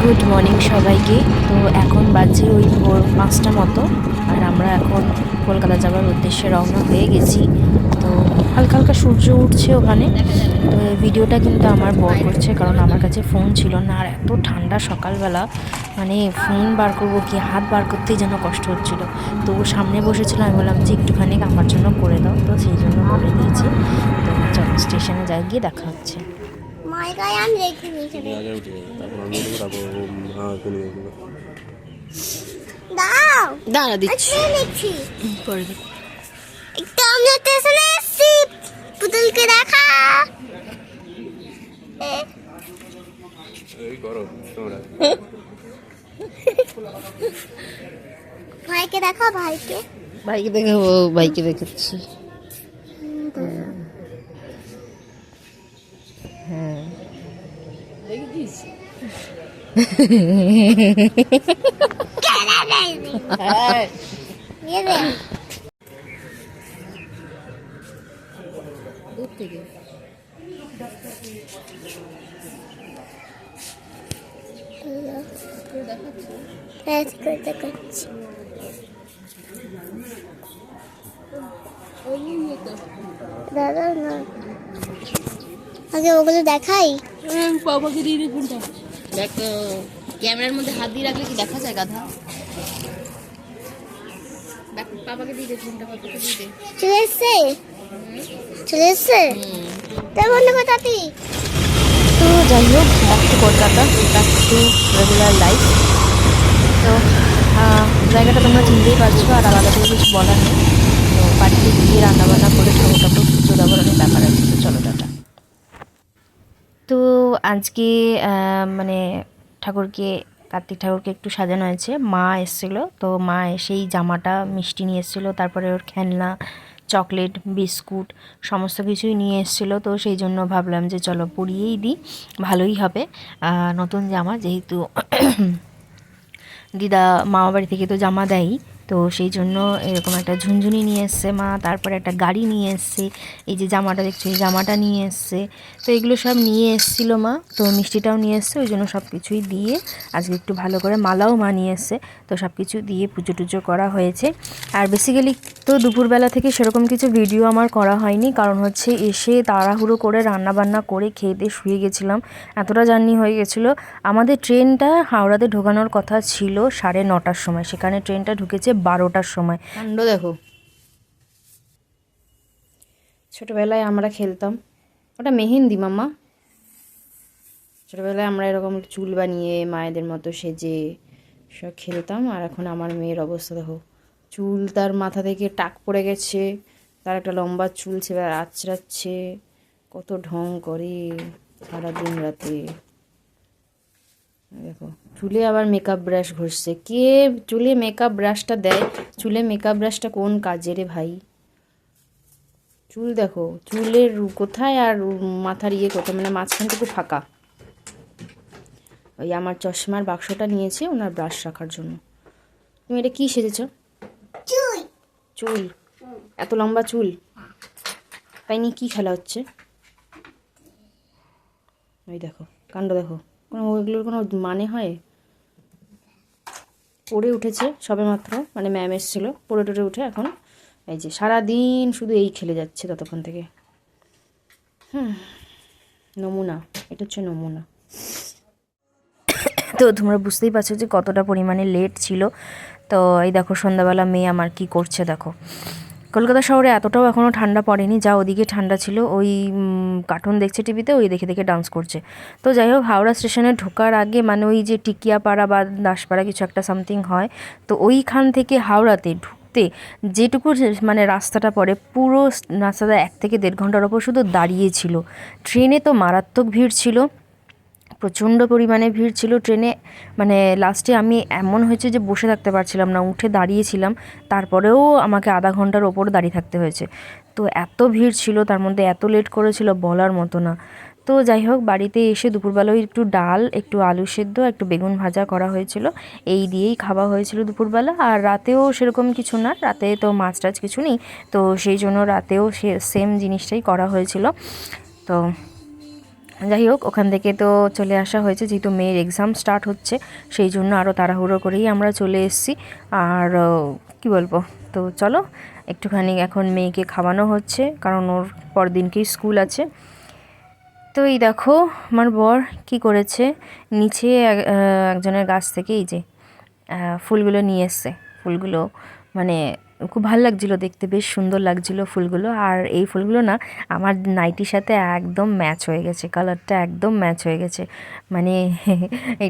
Good morning সবাইকে। তো এখন বাজে ওই ভোর পাঁচটা মতো, আর আমরা এখন কলকাতা যাওয়ার উদ্দেশ্যে রওনা হয়ে গেছি। তো হালকা হালকা সূর্য উঠছে ওখানে। তো এই ভিডিওটা কিন্তু আমার বর করছে, কারণ আমার কাছে ফোন ছিল না। আর এত ঠান্ডা সকালবেলা মানে ফোন বার করব কি, হাত বার করতেই যেন কষ্ট হচ্ছিল। তো সামনে বসেছিল আমি বললাম যে একটুখানি আমার জন্য করে দাও। তো সেই জন্য করে দিয়েছি। তো চলো স্টেশনে যাই, গিয়ে দেখা হচ্ছে। গায়ে আমি দেখিনি তুমি আগে উঠে যাবে তারপর আমি উঠবো তারপর ও করে দেবো দাও দাঁড়া দেখছি করে দিই একটু আমরা স্টেশনে এসেছি পুতুলকে দেখা এই করো তোমরা ভাইকে দেখা ভাইকে ভাইকে দেখে ও ভাইকে দেখেছি হ্যাঁ কেনা দেয়নি নিয়ে দে দূর থেকে দাদা না। আগে ওগুলো দেখাই। বাবাকে দিয়ে দেখুন দেখ ক্যামেরার মধ্যে হাত দিয়ে রাখলে কি দেখা যায় গাধা? বাবাকে দিয়ে দে ফোনটা বাবাকে দিয়ে দে। চলে এসছে? চলে এসছে? তাই বন্ধ তাতি। তো যাই হোক back to Kolkata back to regular life তো জায়গাটা তোমরা চিনতেই পারছ আর আলাদা করে কিছু বলার নেই। তো বাড়িতে গিয়ে রান্নাবান্না করে ঠাকুর ঠাকুর পুজো দেওয়ার অনেক ব্যাপার আছে তো চলো টাটা তো আজকে মানে ঠাকুরকে, কার্তিক ঠাকুরকে একটু সাজানো হয়েছে। মা এসেছিল, তো মা এসেই জামাটা, মিষ্টি নিয়ে এসেছিল, তারপরে ওর খেলনা, চকলেট, বিস্কুট, সমস্ত কিছুই নিয়ে এসেছিল। তো সেই জন্য ভাবলাম যে চলো পরিয়েই দিই, ভালোই হবে। নতুন জামা, যেহেতু দিদা মামা বাড়ি থেকে তো জামা দেয়ই। তো সেই জন্য এরকম একটা ঝুনঝুনি নিয়ে এসছে মা, তারপরে একটা গাড়ি নিয়ে এসছে, এই যে জামাটা দেখছ, এই জামাটা নিয়ে এসছে। তো এগুলো সব নিয়ে এসেছিল মা, তো মিষ্টিটাও নিয়ে এসছে, ওই জন্য সব কিছুই দিয়ে আজকে একটু ভালো করে মালাও মা নিয়ে এসছে। তো সব কিছু দিয়ে পুজো টুজো করা হয়েছে। আর বেসিক্যালি তো দুপুরবেলা থেকে সেরকম কিছু ভিডিও আমার করা হয়নি, কারণ হচ্ছে এসে তাড়াহুড়ো করে রান্না বান্না করে খেয়ে দিয়ে শুয়ে গেছিলাম। এতটা জার্নি হয়ে গেছিল। আমাদের ট্রেনটা হাওড়াতে ঢোকানোর কথা ছিল সাড়ে নটার সময়, সেখানে ট্রেনটা ঢুকেছে বারোটার সময়। কাণ্ড দেখো। ছোটবেলায় আমরা খেলতাম। ওটা মেহেন্দি মাম্মা ছোটবেলায় আমরা এরকম চুল বানিয়ে মায়েদের মতো সেজে সব খেলতাম। আর এখন আমার মেয়ের অবস্থা দেখো। চুল তার মাথা থেকে টাক পড়ে গেছে। তার একটা লম্বা চুল ছেড়ে আঁচড়াচ্ছে কত ঢং করে সারা দিন রাতে। দেখো চুলে আবার মেকআপ ব্রাশ ঘষছে। কে চুলে মেকআপ ব্রাশটা দেয়? চুলে মেকআপ ব্রাশটা কোন কাজে রে ভাই? চুল দেখো চুলের কোথায় আর মাথার ইয়ে কোথায়? মানে মাঝখানটুকু ফাঁকা। ওই আমার চশমার বাক্সটা নিয়েছে ওনার ব্রাশ রাখার জন্য। তুমি এটা কি সেজেছ? চুল। এত লম্বা চুল। তাই নিয়ে কী খেলা হচ্ছে? ওই দেখো কাণ্ড দেখো। কোনো ওইগুলোর কোনো মানে হয়? পড়ে উঠেছে সবে মাত্র মানে ম্যাম এসেছিল, পড়ে টড়ে উঠে এখন এই যে সারা দিন শুধু এই খেলে যাচ্ছে ততক্ষণ থেকে। হুম, নমুনা, এটা হচ্ছে নমুনা। তো তোমরা বুঝতেই পারছ যে কতটা পরিমাণে লেট ছিল। তো এই দেখো সন্ধ্যাবেলা মেয়ে আমার কি করছে দেখো। কলকাতা শহরে এতটাও এখনও ঠান্ডা পড়েনি, যা ওদিকে ঠান্ডা ছিল, ওই কার্টুন দেখছে টিভিতে ওই দেখে দেখে ডান্স করছে। তো যাই হোক, হাওড়া স্টেশনে ঢোকার আগে মানে ওই যে টিকিয়াপাড়া বা দাসপাড়া কিছু একটা সামথিং হয়, তো ওইখান থেকে হাওড়াতে ঢুকতে যেটুকু মানে রাস্তাটা পড়ে, পুরো রাস্তাটা এক থেকে দেড় ঘণ্টার ওপর শুধু দাঁড়িয়েছিল ট্রেনে তো মারাত্মক ভিড় ছিল। প্রচণ্ড পরিমাণে ভিড় ছিল ট্রেনে। মানে লাস্টে আমি এমন হয়েছে যে বসে থাকতে পারছিলাম না, উঠে দাঁড়িয়েছিলাম। তারপরেও আমাকে আধা ঘণ্টার ওপর দাঁড়িয়ে থাকতে হয়েছে। তো এত ভিড় ছিল, তার মধ্যে এত লেট করেছিল বলার মতো না। তো যাই হোক, বাড়িতে এসে দুপুরবেলায় একটু ডাল, একটু আলু সেদ্ধ, একটু বেগুন ভাজা করা হয়েছিল। এই দিয়েই খাওয়া হয়েছিল দুপুরবেলা। আর রাতেও সেরকম কিছু না, রাতে তো মাছ টাছ কিছু নেই। তো সেই জন্য রাতেও সে সেম জিনিসটাই করা হয়েছিল। তো যাই হোক ওখান থেকে তো চলে আসা হয়েছে, যেহেতু মেয়ের এক্সাম স্টার্ট হচ্ছে, সেই জন্য আরও তাড়াহুড়ো করেই আমরা চলে এসেছি। আর কি বলব? তো চলো, একটুখানি এখন মেয়েকে খাওয়ানো হচ্ছে, কারণ ওর পরদিনকেই স্কুল আছে। তো এই দেখো, আমার বর কি করেছে? নিচে এক- একজনের গাছ থেকে এই যে ফুলগুলো নিয়ে এসছে। ফুলগুলো মানে খুব ভালো লাগছিল দেখতে, বেশ সুন্দর লাগছিল ফুলগুলো। আর এই ফুলগুলো না আমার নাইটির সাথে একদম ম্যাচ হয়ে গেছে, কালারটা একদম ম্যাচ হয়ে গেছে। মানে